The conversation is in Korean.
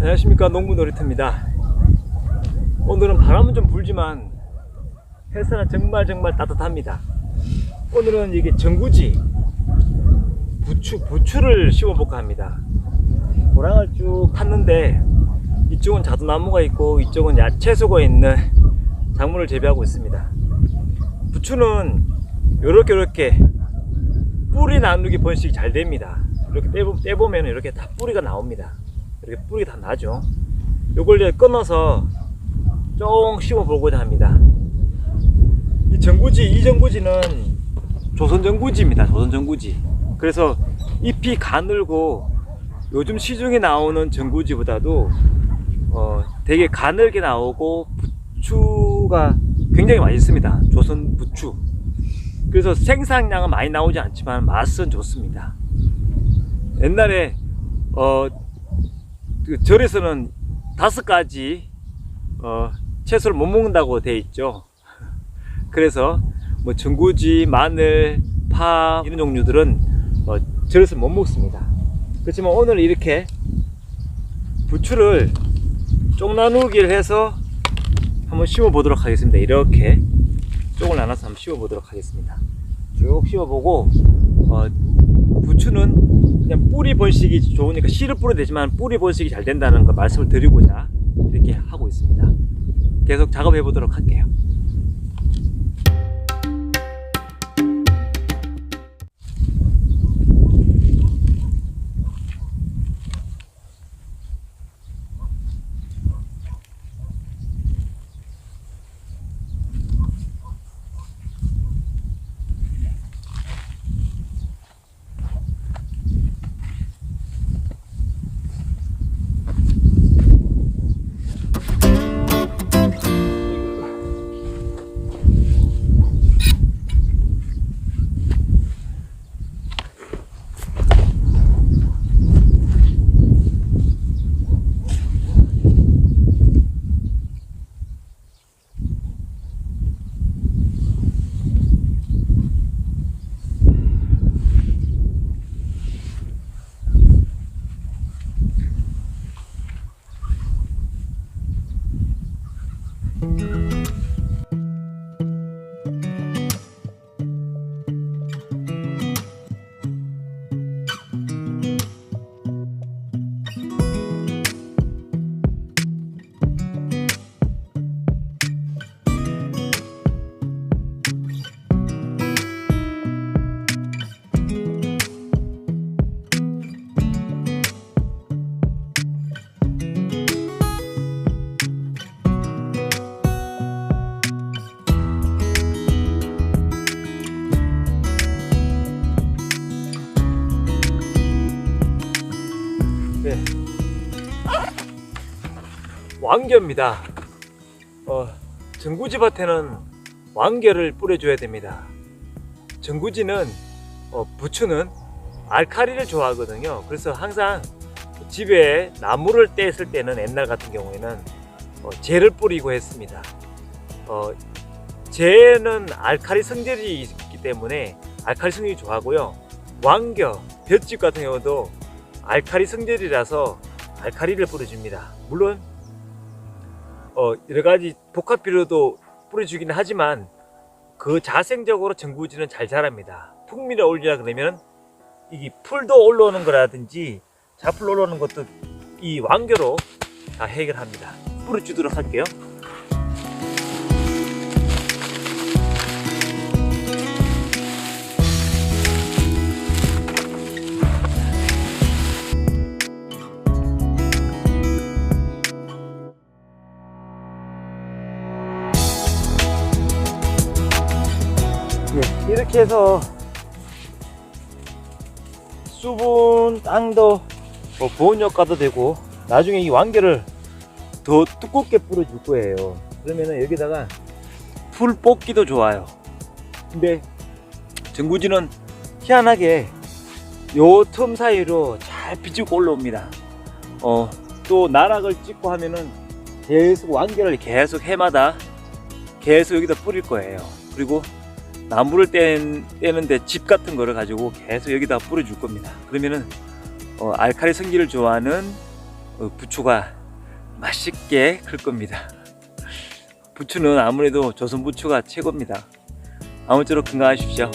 안녕하십니까 농부 놀이터입니다. 오늘은 바람은 좀 불지만 햇살은 정말 정말 따뜻합니다. 오늘은 이게 전구지 부추 부추를 심어 볼까 합니다. 고랑을 쭉 탔는데 이쪽은 자두나무가 있고 이쪽은 야채소가 있는 작물을 재배하고 있습니다. 부추는 요렇게 요렇게 뿌리 나누기 번식이 잘 됩니다. 이렇게 떼보, 떼보면 이렇게 다 뿌리가 나옵니다 이렇게 뿌리 다 나죠. 요걸 이제 끊어서 쫑 씹어 보고자 합니다. 이 전구지, 이 전구지는 조선 전구지입니다. 조선 전구지. 그래서 잎이 가늘고 요즘 시중에 나오는 전구지보다도 어, 되게 가늘게 나오고 부추가 굉장히 맛있습니다. 조선 부추. 그래서 생산량은 많이 나오지 않지만 맛은 좋습니다. 옛날에 어, 그 절에서는 다섯 가지 어, 채소를 못 먹는다고 돼 있죠. 그래서 뭐 전구지, 마늘, 파 이런 종류들은 어, 절에서 못 먹습니다. 그렇지만 오늘 이렇게 부추를 쪽 나누기를 해서 한번 씹어 보도록 하겠습니다. 이렇게 쪽을 나눠서 한번 씹어 보도록 하겠습니다. 쭉 씹어 보고 어, 부추는 그냥 뿌리 번식이 좋으니까 씨를 뿌려 되지만 뿌리 번식이 잘 된다는 걸 말씀을 드리고자 이렇게 하고 있습니다. 계속 작업해 보도록 할게요. 네. 왕겨입니다. 어, 전구지 밭에는 왕겨를 뿌려줘야 됩니다. 전구지는 어, 부추는 알카리를 좋아하거든요. 그래서 항상 집에 나무를 뗐을 때는 옛날 같은 경우에는 어, 재를 뿌리고 했습니다. 어, 재는 알카리 성질이 있기 때문에 알카리 성질이 좋아하고요. 왕겨, 볏짚 같은 경우도 알카리 성질이라서 알카리를 뿌려줍니다. 물론 어, 여러 가지 복합 비료도 뿌려주기는 하지만 그 자생적으로 전구지는 잘 자랍니다. 풍미를 올리려 그러면 이게 풀도 올라오는 거라든지 잡풀 올라오는 것도 이 왕겨로 다 해결합니다. 뿌려주도록 할게요. 예, 이렇게 해서 수분, 땅도 뭐 보온 효과도 되고 나중에 이 왕개를 더 두껍게 뿌려줄 거예요. 그러면은 여기다가 풀 뽑기도 좋아요. 근데 전구지는 희한하게 요 틈 사이로 잘 비집고 올라옵니다. 어, 또 나락을 찍고 하면은 계속 왕개를 계속 해마다 계속 여기다 뿌릴 거예요. 그리고 나무를 떼는, 떼는데 집 같은 거를 가지고 계속 여기다 뿌려줄 겁니다. 그러면은 어, 알칼리 성질을 좋아하는 어, 부추가 맛있게 클 겁니다. 부추는 아무래도 조선 부추가 최고입니다. 아무쪼록 건강하십시오.